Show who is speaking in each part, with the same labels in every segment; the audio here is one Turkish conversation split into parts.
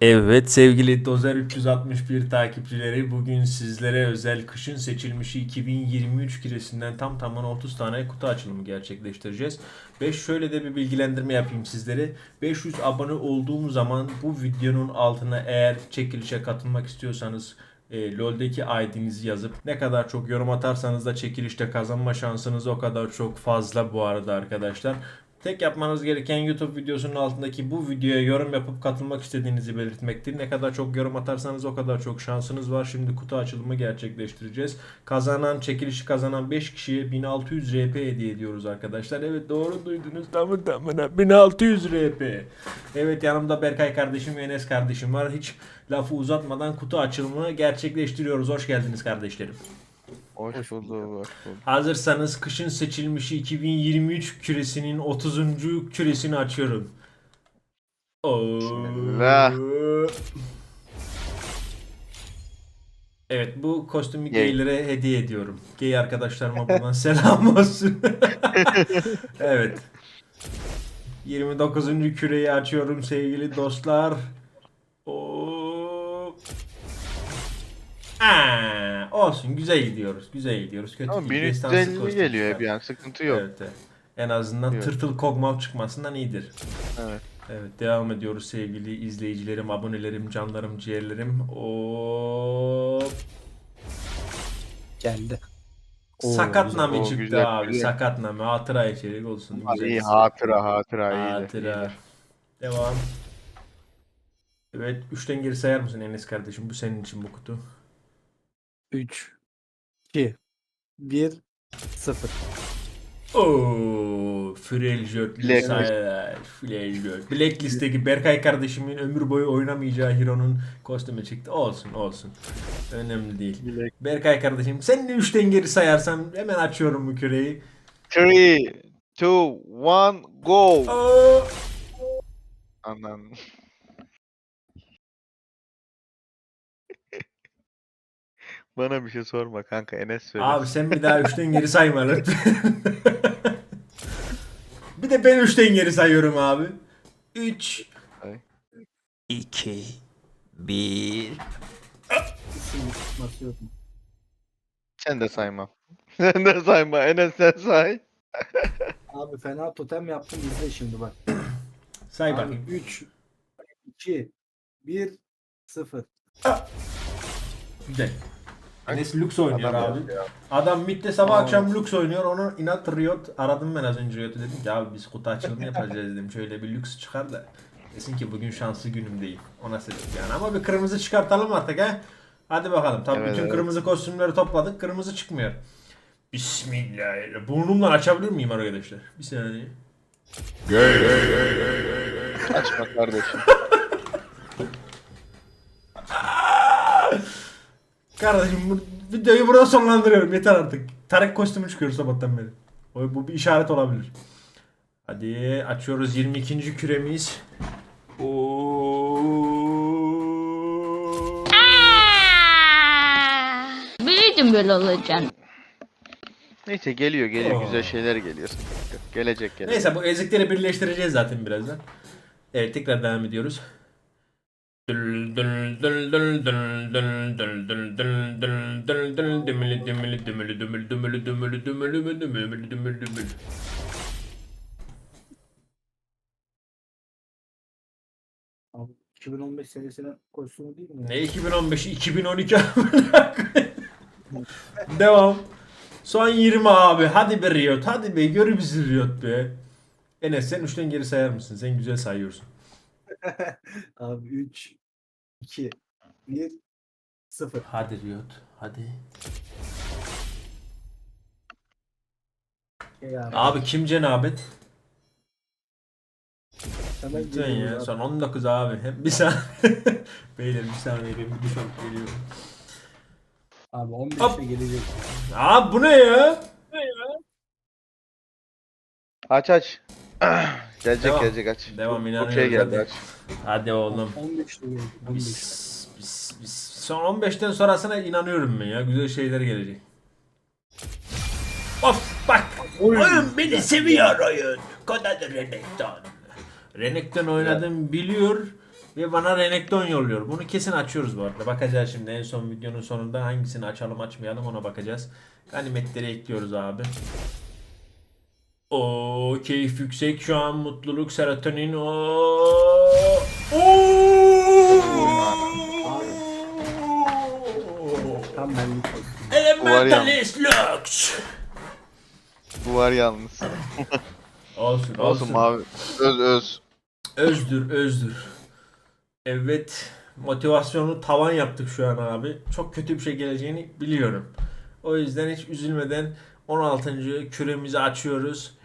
Speaker 1: Evet sevgili Dozer 361 takipçileri bugün sizlere özel kışın seçilmişi 2023 kiresinden tam tamına 30 tane kutu açılımı gerçekleştireceğiz. Ve şöyle de bir bilgilendirme yapayım sizlere. 500 abone olduğum zaman bu videonun altına eğer çekilişe katılmak istiyorsanız e, LoL'deki ID'nizi yazıp ne kadar çok yorum atarsanız da çekilişte kazanma şansınız o kadar çok fazla bu arada arkadaşlar. Tek yapmanız gereken YouTube videosunun altındaki bu videoya yorum yapıp katılmak istediğinizi belirtmektir. Ne kadar çok yorum atarsanız o kadar çok şansınız var. Şimdi kutu açılımı gerçekleştireceğiz. Kazanan, çekilişi kazanan 5 kişiye 1600 RP hediye ediyoruz arkadaşlar. Evet doğru duydunuz. Tamam tamam 1600 RP. Evet yanımda Berkay kardeşim ve Enes kardeşim var. Hiç lafı uzatmadan kutu açılımını gerçekleştiriyoruz. Hoş geldiniz kardeşlerim.
Speaker 2: Hoş bulduk, hoş bulduk.
Speaker 1: Hazırsanız kışın seçilmişi 2023 küresinin 30. küresini açıyorum. Oo.
Speaker 2: Bismillah.
Speaker 1: Evet bu kostümü
Speaker 2: Gay.
Speaker 1: gaylere hediye ediyorum. Gay arkadaşlarıma buradan selam olsun. evet. 29. küreyi açıyorum sevgili dostlar. Aa, olsun güzel gidiyoruz. Güzel gidiyoruz. Kötü
Speaker 2: Ama
Speaker 1: değil. Destansı
Speaker 2: 1350
Speaker 1: kostüm
Speaker 2: geliyor hep yani sıkıntı yok.
Speaker 1: Evet, evet. En azından
Speaker 2: Yok.
Speaker 1: tırtıl kogmav çıkmasından iyidir.
Speaker 2: Evet.
Speaker 1: Evet devam ediyoruz sevgili izleyicilerim, abonelerim, canlarım, ciğerlerim. O
Speaker 3: Geldi.
Speaker 1: Sakatname
Speaker 2: güzel. Oo,
Speaker 1: çıktı
Speaker 2: güzel,
Speaker 1: abi.
Speaker 2: güzel.
Speaker 1: Sakatname. Hatıra içerik olsun. Güzel.
Speaker 2: iyi hatıra hatıra iyidir.
Speaker 1: Hatıra. Devam. Evet. Üçten geri sayar mısın Enes kardeşim? Bu senin için bu kutu.
Speaker 3: 3 2 1 0
Speaker 1: Oo, Freljört,
Speaker 2: Blacklist.
Speaker 1: Freljört. Blacklist'teki Berkay kardeşimin ömür boyu oynamayacağı Hero'nun kostümü çıktı. Olsun, olsun. Önemli değil.
Speaker 2: Bilek.
Speaker 1: Berkay kardeşim sen de 3'ten geri sayarsan hemen açıyorum bu küreyi.
Speaker 2: 3, 2, 1, go!
Speaker 1: Oo,
Speaker 2: Anan. Bana bir şey sorma kanka Enes söyle.
Speaker 1: Abi sen bir daha 3'ten geri sayma lütfen. bir de ben 3'ten geri sayıyorum abi. 3
Speaker 2: Ay.
Speaker 1: 2 1
Speaker 3: Nasıl yok mu?
Speaker 2: Sen de sayma. Sen de sayma Enes sen say.
Speaker 3: Abi fena totem yaptım izle şimdi bak.
Speaker 1: Say bakayım.
Speaker 3: 3 2 1 0
Speaker 1: Güzel. Enes Lux oynuyor
Speaker 2: Adam
Speaker 1: abi.
Speaker 2: ya.
Speaker 1: Adam midde sabah
Speaker 3: Aa.
Speaker 1: akşam Lux oynuyor. Onu inat Riot aradım ben az önce Riot'u dedim ki abi biz kutu açılımı yapacağız dedim. Şöyle bir Lux çıkar da desin ki bugün şanslı günüm değil. Ona sebep yani. Ama bir kırmızı çıkartalım artık ha. Hadi bakalım. Tabii
Speaker 2: Evet,
Speaker 1: bütün
Speaker 2: evet.
Speaker 1: kırmızı kostümleri topladık. Kırmızı çıkmıyor. Bismillahirrahmanirrahim. Burnumdan açabilir miyim arkadaşlar? Bir saniye.
Speaker 2: Açma kardeşim.
Speaker 1: Kardeşim bu videoyu burada sonlandırıyorum. Yeter artık. Tarık kostümü çıkıyor sabahtan beri. O, bu bir işaret olabilir. Hadi açıyoruz 22. küremiz. Oo.
Speaker 4: Büyüdüm böyle olacaksın.
Speaker 2: Neyse geliyor geliyor
Speaker 1: Oo.
Speaker 2: güzel şeyler geliyor. Gelecek gelecek.
Speaker 1: Neyse bu ezikleri birleştireceğiz zaten birazdan. Evet tekrar devam ediyoruz.
Speaker 3: Abi 2015 senesinin kostümü değil mi?
Speaker 1: Ne 2015 2012 amına koyayım. Devam. Son 20 abi. Hadi be Riot. Hadi be. Gör bizi Riot be. Enes sen 3'ten geri sayar mısın? Sen güzel sayıyorsun.
Speaker 3: Abi 3 2 1 0
Speaker 1: Hadi Riot. Hadi.
Speaker 3: Ya,
Speaker 1: Abi kim cenabet?
Speaker 3: hemen
Speaker 1: Lütfen
Speaker 3: geliyoruz
Speaker 1: ya.
Speaker 3: abi.
Speaker 1: Son 19 abi. Hem bir saniye. Beyler bir saniye benim bir duş alıp geliyorum.
Speaker 3: Abi 15'te
Speaker 1: Hop.
Speaker 3: gelecek.
Speaker 1: Abi bu ne ya?
Speaker 2: Aç aç. Gelecek
Speaker 1: Devam.
Speaker 2: gelecek aç.
Speaker 1: Devam inanıyorum.
Speaker 2: Okey geldi
Speaker 1: hadi.
Speaker 2: aç.
Speaker 1: Hadi oğlum.
Speaker 3: 15'te gelecek. 15'te.
Speaker 1: Biz, biz, biz. Son 15'ten sonrasına inanıyorum ben ya. Güzel şeyler gelecek. Of bak. Oyun beni seviyor oyun. Kodadı Renekton. Renekton oynadım biliyor. Ve bana Renekton yolluyor. Bunu kesin açıyoruz bu arada. Bakacağız şimdi en son videonun sonunda hangisini açalım açmayalım ona bakacağız. Ganimetleri ekliyoruz abi. O keyif yüksek şu an mutluluk serotonin o.
Speaker 3: Tam benlik.
Speaker 1: Elementalist Lux.
Speaker 2: Bu var yalnız.
Speaker 1: Olsun olsun.
Speaker 2: Olsun mavi. Öz öz.
Speaker 1: Özdür özdür. Evet motivasyonu tavan yaptık şu an abi. Çok kötü bir şey geleceğini biliyorum. O yüzden hiç üzülmeden 16. küremizi açıyoruz.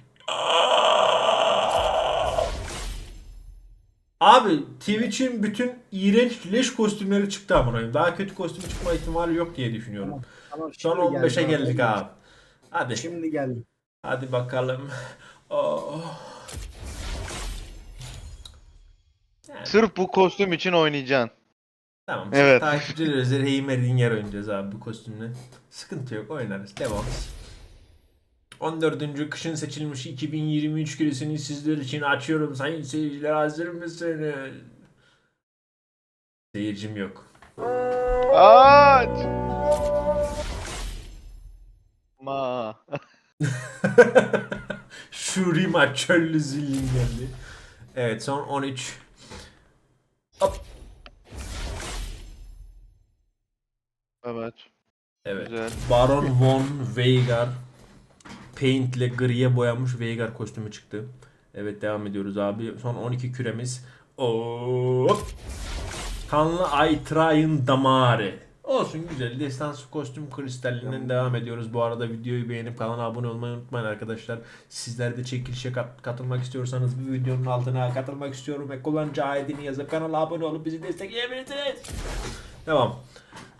Speaker 1: Abi Twitch'in bütün iğrenç leş kostümleri çıktı amına koyayım. Daha kötü kostüm çıkma ihtimali yok diye düşünüyorum.
Speaker 3: Tamam,
Speaker 1: Son
Speaker 3: şimdi
Speaker 1: 15'e
Speaker 3: geldi
Speaker 1: geldik abi. Hadi.
Speaker 3: Şimdi geldi.
Speaker 1: Hadi bakalım. Oh. Yani,
Speaker 2: Sırf bu kostüm için oynayacaksın.
Speaker 1: tamam.
Speaker 2: Evet.
Speaker 1: Takipçiler özel Heimerdinger oynayacağız abi bu kostümle. Sıkıntı yok oynarız. Devam. 14. kışın seçilmiş 2023 küresini sizler için açıyorum. Sayın seyirciler hazır mısınız? Seyircim yok.
Speaker 2: Aç. Ma.
Speaker 1: Şurima çöllü zilin geldi. Evet son 13. Hop.
Speaker 2: Evet.
Speaker 1: Evet.
Speaker 2: Güzel.
Speaker 1: Baron von Veigar Paint ile griye boyanmış Veigar kostümü çıktı. Evet devam ediyoruz abi. Son 12 küremiz. Hop. Kanlı Aytray'ın damarı. Olsun güzel. Destansı kostüm kristallinden devam ediyoruz. Bu arada videoyu beğenip kanala abone olmayı unutmayın arkadaşlar. Sizler de çekilişe kat- katılmak istiyorsanız bu videonun altına katılmak istiyorum ve kullanıcı ID'ni yazıp kanala abone olup bizi destekleyebilirsiniz. Devam.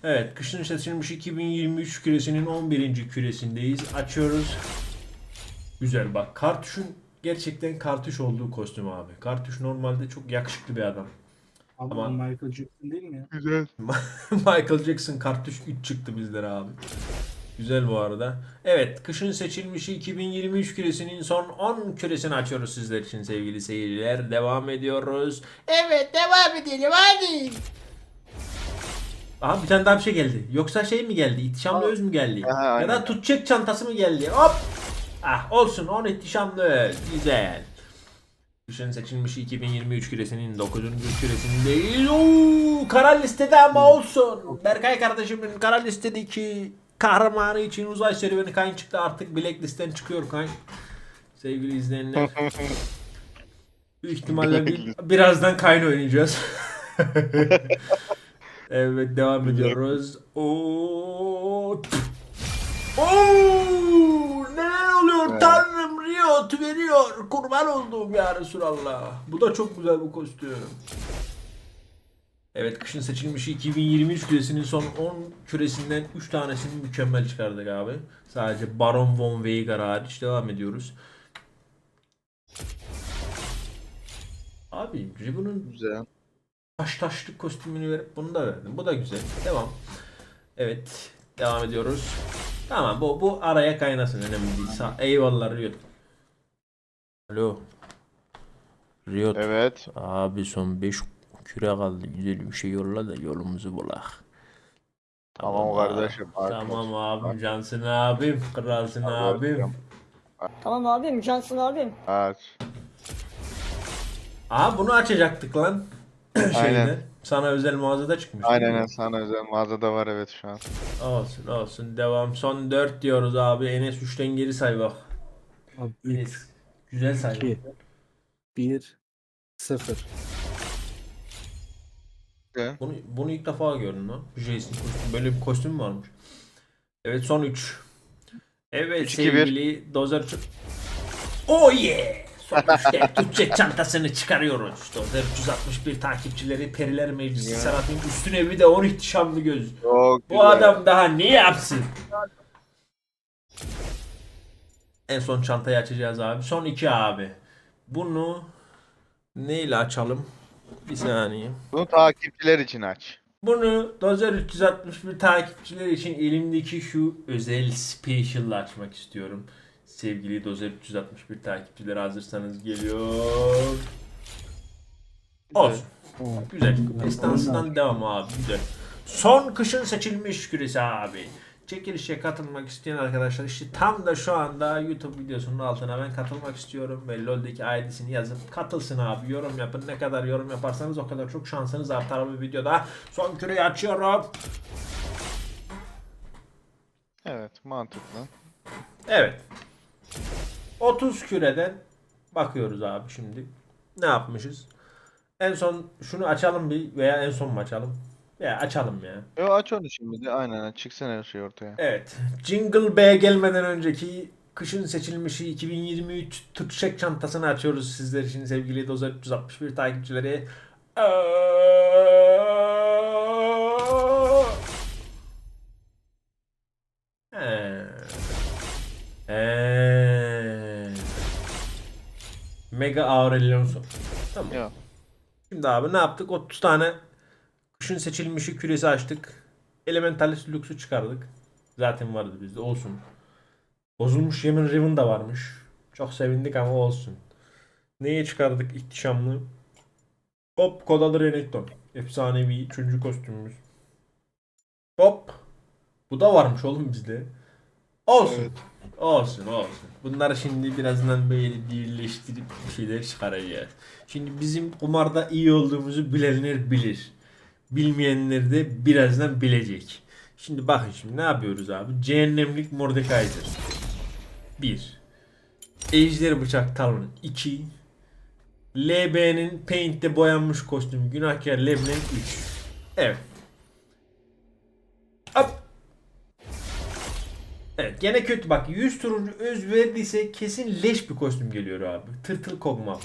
Speaker 1: Evet, kışın seçilmiş 2023 küresinin 11. küresindeyiz. Açıyoruz. Güzel bak. Kartuş'un gerçekten kartuş olduğu kostüm abi. Kartuş normalde çok yakışıklı bir adam.
Speaker 3: Abi
Speaker 1: Ama-
Speaker 3: Michael Jackson değil mi ya?
Speaker 2: Güzel.
Speaker 1: Michael Jackson kartuş 3 çıktı bizlere abi. Güzel bu arada. Evet, kışın seçilmiş 2023 küresinin son 10 küresini açıyoruz sizler için sevgili seyirciler. Devam ediyoruz. Evet, devam edelim hadi. Aha bir tane daha bir şey geldi. Yoksa şey mi geldi? İhtişamlı
Speaker 3: Aa.
Speaker 1: öz mü geldi?
Speaker 2: Aha,
Speaker 1: ya da tutacak çantası mı geldi? Hop! Ah olsun 10 ihtişamlı. Güzel. Kışın seçilmiş 2023 küresinin 9. küresindeyiz. Oo, kara listede ama olsun. Berkay kardeşimin kara listedeki kahramanı için uzay serüveni Kayn çıktı. Artık Blacklist'ten çıkıyor Kayn. Sevgili izleyenler. Büyük ihtimalle bir- birazdan Kayn oynayacağız. evet devam ediyoruz. Oo. Oo! Oluyor?
Speaker 2: Evet.
Speaker 1: Tanrım Riot veriyor. Kurban olduğum ya Resulallah. Bu da çok güzel bu kostüm. Evet kışın seçilmiş 2023 küresinin son 10 küresinden 3 tanesini mükemmel çıkardık abi. Sadece Baron von Veigar hariç devam ediyoruz. Abi Ribbon'un
Speaker 2: Güzel.
Speaker 1: taş taşlık kostümünü verip bunu da verdim. Bu da güzel. Devam. Evet. Devam ediyoruz. Tamam bu bu araya kaynasın önemli değil. Sa- Eyvallah Riot. Alo. Riot.
Speaker 2: Evet.
Speaker 1: Abi son 5 küre kaldı. Güzel bir şey yolla da yolumuzu bulak.
Speaker 2: Tamam
Speaker 1: abi.
Speaker 2: kardeşim.
Speaker 1: Tamam abim cansın abim. Kralsın abim.
Speaker 5: Tamam abim, cansın abim.
Speaker 2: Aç.
Speaker 1: Aa bunu açacaktık lan. Şeyde. Sana özel mağazada çıkmış.
Speaker 2: Aynen aynen. sana özel mağazada var evet şu an.
Speaker 1: Olsun olsun devam. Son 4 diyoruz abi. Enes 3'ten geri say bak.
Speaker 3: Abi 3,
Speaker 1: Enes. Güzel say.
Speaker 3: 2, 1, 0.
Speaker 2: Güzel.
Speaker 1: Bunu, bunu ilk defa gördüm lan. Jason kostüm. Böyle bir kostüm mü varmış? Evet son 3. Evet
Speaker 2: Üç, iki, bir.
Speaker 1: sevgili Dozer Oh yeah! 3'te Türkçe çantasını çıkarıyoruz. Dozer 361 takipçileri Periler Meclisi
Speaker 2: Ya.
Speaker 1: Serap'ın üstüne bir de 10 ihtişamlı göz.
Speaker 2: Çok
Speaker 1: Bu
Speaker 2: güzel.
Speaker 1: adam daha ne yapsın? En son çantayı açacağız abi. Son iki abi. Bunu neyle açalım? Bir saniye.
Speaker 2: Bunu takipçiler için aç.
Speaker 1: Bunu Dozer 361 takipçiler için elimdeki şu özel special'la açmak istiyorum. Sevgili Dozer 361 takipçileri hazırsanız geliyor. Olsun. Güzel. Destansından devam abi. Güzel. Son kışın seçilmiş küresi abi. Çekilişe katılmak isteyen arkadaşlar işte tam da şu anda YouTube videosunun altına ben katılmak istiyorum ve LoL'deki ID'sini yazıp katılsın abi. Yorum yapın. Ne kadar yorum yaparsanız o kadar çok şansınız artar bu videoda. Son küreyi açıyorum.
Speaker 2: Evet mantıklı.
Speaker 1: Evet. 30 küreden bakıyoruz abi şimdi. Ne yapmışız? En son şunu açalım bir veya en son mu açalım? Veya açalım ya.
Speaker 2: Yo aç onu şimdi aynen çıksın her şey ortaya.
Speaker 1: Evet. Jingle B'ye gelmeden önceki kışın seçilmişi 2023 Türkçek çantasını açıyoruz sizler için sevgili Dozer 361 takipçileri. He. Mega Aurelion Sol. Tamam.
Speaker 2: Ya
Speaker 1: Şimdi abi ne yaptık? 30 tane kışın seçilmişi küresi açtık. Elementalis Lux'u çıkardık. Zaten vardı bizde olsun. Bozulmuş Yemin Riven da varmış. Çok sevindik ama olsun. Neye çıkardık ihtişamlı? Hop Kodalı Renekton. Efsanevi üçüncü kostümümüz. Hop. Bu da varmış oğlum bizde. Olsun.
Speaker 2: Evet.
Speaker 1: Olsun olsun. Bunları şimdi birazdan böyle birleştirip bir şeyler çıkaracağız. Şimdi bizim kumarda iyi olduğumuzu bilenler bilir. Bilmeyenler de birazdan bilecek. Şimdi bakın şimdi ne yapıyoruz abi? Cehennemlik Mordekaiser. 1. Ejder Bıçak Talon 2. LB'nin Paint'te boyanmış kostümü Günahkar Leblanc 3. Evet. Evet gene kötü bak 100 turuncu öz verdiyse kesin leş bir kostüm geliyor abi. Tırtıl kogma.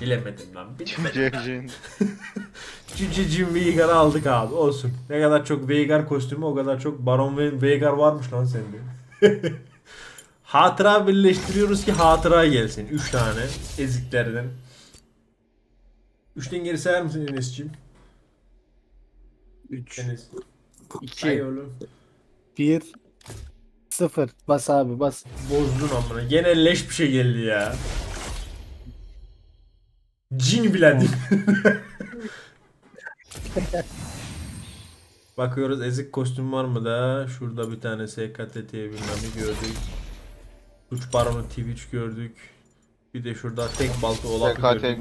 Speaker 1: Bilemedim lan. Bilemedim. Cicicim Veigar'ı aldık abi olsun. Ne kadar çok Veigar kostümü o kadar çok Baron ve Veigar varmış lan sende. hatıra birleştiriyoruz ki hatıra gelsin. 3 tane eziklerden. 3'ten geri sayar mısın Enes'ciğim?
Speaker 3: 3,
Speaker 1: Enes.
Speaker 3: 2,
Speaker 1: Ay oğlum.
Speaker 3: 1, 0. Bas abi bas.
Speaker 1: Bozdun amına. Gene leş bir şey geldi ya. Cin bile değil. Bakıyoruz ezik kostüm var mı da? Şurada bir tane SKTT bilmem ne gördük. Suç baronu Twitch gördük. Bir de şurada tek balta
Speaker 2: SKT.
Speaker 1: gördük.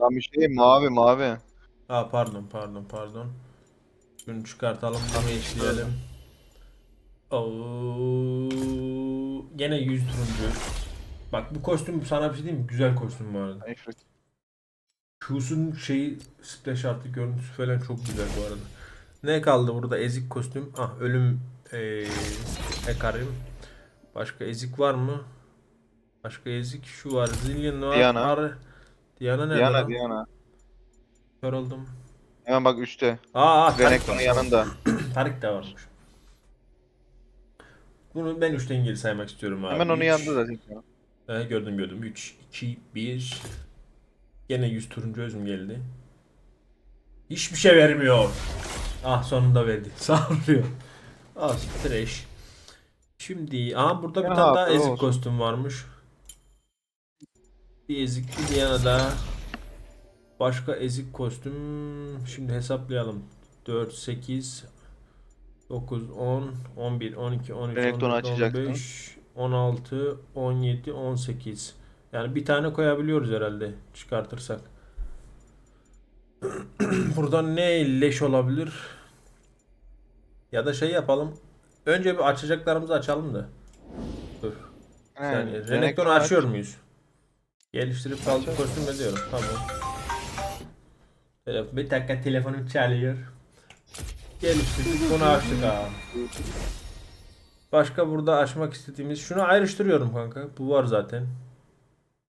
Speaker 2: Lan bir şey mavi mavi.
Speaker 1: Aa pardon pardon pardon. Şunu çıkartalım bunu işleyelim. Oo, gene 100 turuncu. Bak bu kostüm sana bir şey diyeyim mi? Güzel kostüm bu arada.
Speaker 2: İfrit.
Speaker 1: Q'sun şeyi splash artı görüntüsü falan çok güzel bu arada. Ne kaldı burada? Ezik kostüm. Ah ölüm eee Ekarim. Başka ezik var mı? Başka ezik şu var. Zillion var.
Speaker 2: Diana.
Speaker 1: Ar- Diana nerede
Speaker 2: Diana
Speaker 1: lan?
Speaker 2: Diana.
Speaker 1: Kör oldum.
Speaker 2: Hemen bak üstte.
Speaker 1: Aa, Tarik
Speaker 2: Renekton'un yanında.
Speaker 1: Tarik de varmış. Bunu ben 3'ten geri saymak istiyorum abi.
Speaker 2: Hemen onun
Speaker 1: Üç.
Speaker 2: yanında zaten.
Speaker 1: He, gördüm gördüm. 3, 2, 1. Gene 100 turuncu özüm geldi. Hiçbir şey vermiyor. Ah sonunda verdi. Sağlıyor. Az trash. Şimdi aha burada bir
Speaker 2: Ya,
Speaker 1: tane daha ezik
Speaker 2: olsun.
Speaker 1: kostüm varmış. Bir ezik bir yana da başka ezik kostüm. Şimdi hesaplayalım. 4 8 9 10 11 12 13
Speaker 2: Renekton'u
Speaker 1: 14
Speaker 2: açacaktın.
Speaker 1: 15 16 17 18 yani bir tane koyabiliyoruz herhalde çıkartırsak. Buradan ne leş olabilir? Ya da şey yapalım. Önce bir açacaklarımızı açalım da. Dur.
Speaker 2: Yani, aç.
Speaker 1: açıyor muyuz? Geliştirip kaldı
Speaker 2: Aç.
Speaker 1: kostüm ediyorum. Tamam. Bir dakika telefonum çalıyor. Geliştirdik bunu açtık abi. Başka burada açmak istediğimiz şunu ayrıştırıyorum kanka. Bu var zaten.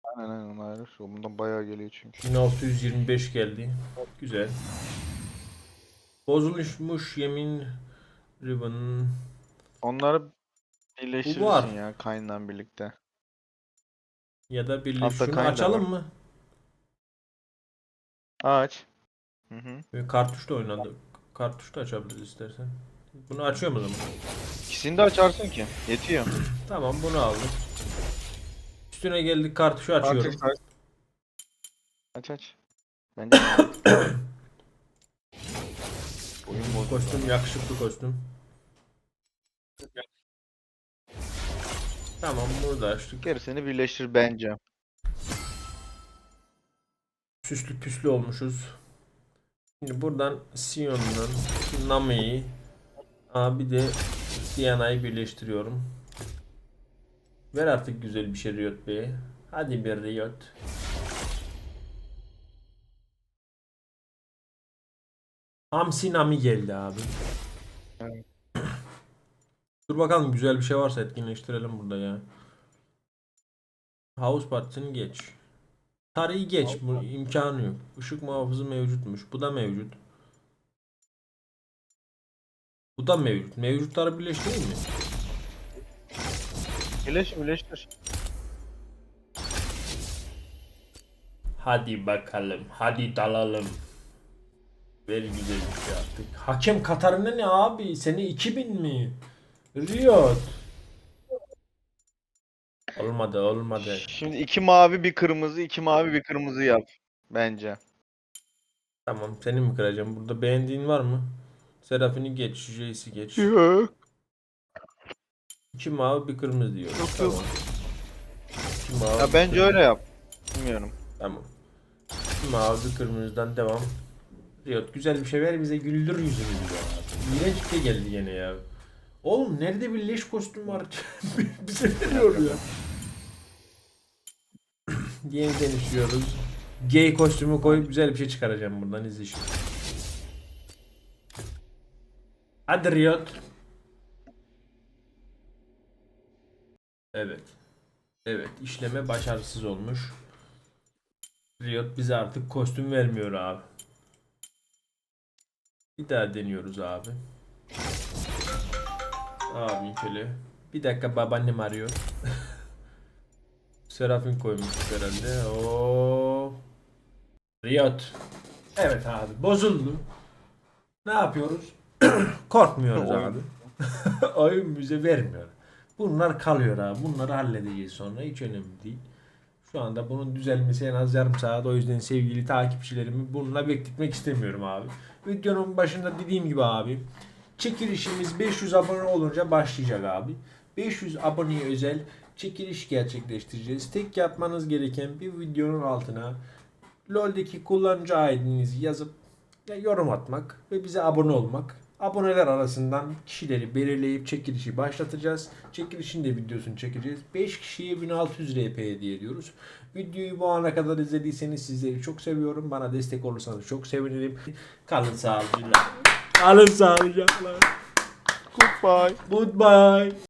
Speaker 2: Aynen aynen ayrı. Bundan bayağı geliyor çünkü.
Speaker 1: 1625 geldi. Güzel. Bozulmuş yemin ribbon.
Speaker 2: Onları
Speaker 1: var.
Speaker 2: birleştirirsin ya Kayn'la birlikte.
Speaker 1: Ya da birleş. Şunu açalım
Speaker 2: var.
Speaker 1: mı?
Speaker 2: Aç. Hı hı.
Speaker 1: Böyle Kartuşta oynadı. Kartuşta açabiliriz istersen. Bunu açıyor mu zaman?
Speaker 2: İkisini de açarsın ki. Yetiyor.
Speaker 1: Tamam bunu aldık. Üstüne geldik kartuşu açıyorum.
Speaker 2: Aç aç. Aç aç. Bence Oyun bozuldu.
Speaker 1: Kostüm yakışıklı kostüm. Tamam bunu da açtık.
Speaker 2: Gerisini birleştir bence.
Speaker 1: Süslü püslü olmuşuz. Şimdi buradan Sion'dan Nami'yi bir de Diana'yı birleştiriyorum. Ver artık güzel bir şey Riot Bey'e. Hadi bir Riot. Hamsi Nami geldi abi.
Speaker 2: Evet.
Speaker 1: Dur bakalım güzel bir şey varsa etkinleştirelim burada ya. House Party'ni geç. Tarihi geç. Bu imkanı yok. Işık muhafızı mevcutmuş. Bu da mevcut. Bu da mevcut. Mevcutları birleştireyim mi?
Speaker 2: Birleştir birleştir.
Speaker 1: Hadi bakalım. Hadi dalalım. Ver güzel bir şey artık. Hakem Katar'ına ne abi? Seni 2000 mi? Riot. Olmadı olmadı.
Speaker 2: Şimdi iki mavi bir kırmızı, iki mavi bir kırmızı yap. Bence.
Speaker 1: Tamam seni mi kıracağım? Burada beğendiğin var mı? Serafin'i geç, Jace'i geç.
Speaker 2: Yok.
Speaker 1: İki mavi bir kırmızı diyor.
Speaker 2: Yok,
Speaker 1: tamam.
Speaker 2: yok.
Speaker 1: İki mavi,
Speaker 2: Ya
Speaker 1: bir
Speaker 2: bence
Speaker 1: kırmızı.
Speaker 2: öyle yap. Bilmiyorum.
Speaker 1: Tamam. İki mavi bir kırmızıdan devam. Riot güzel bir şey ver bize güldür yüzümüzü ya. İğrenç şey geldi yine ya. Oğlum nerede bir leş kostüm var? bize veriyor ya. Yeniden işliyoruz. Gay kostümü koyup güzel bir şey çıkaracağım buradan izle şimdi. Hadi Riot. Evet. Evet işleme başarısız olmuş. Riot bize artık kostüm vermiyor abi. Bir daha deniyoruz abi. Abi şöyle. Bir dakika babaannem arıyor. Serafin koymuş herhalde. Oo. Riot. Evet abi bozuldu. Ne yapıyoruz? Korkmuyoruz abi. Oyun bize vermiyor. Bunlar kalıyor abi. Bunları halledeceğiz sonra. Hiç önemli değil. Şu anda bunun düzelmesi en az yarım saat. O yüzden sevgili takipçilerimi bununla bekletmek istemiyorum abi. Videonun başında dediğim gibi abi. Çekilişimiz 500 abone olunca başlayacak abi. 500 aboneye özel çekiliş gerçekleştireceğiz. Tek yapmanız gereken bir videonun altına LoL'deki kullanıcı ID'nizi yazıp ya yorum atmak ve bize abone olmak. Aboneler arasından kişileri belirleyip çekilişi başlatacağız. Çekilişin de videosunu çekeceğiz. 5 kişiye 1600 RP hediye ediyoruz. Videoyu bu ana kadar izlediyseniz sizleri çok seviyorum. Bana destek olursanız çok sevinirim. Kalın sağlıcakla. Kalın sağlıcakla.
Speaker 2: Goodbye.
Speaker 1: Goodbye.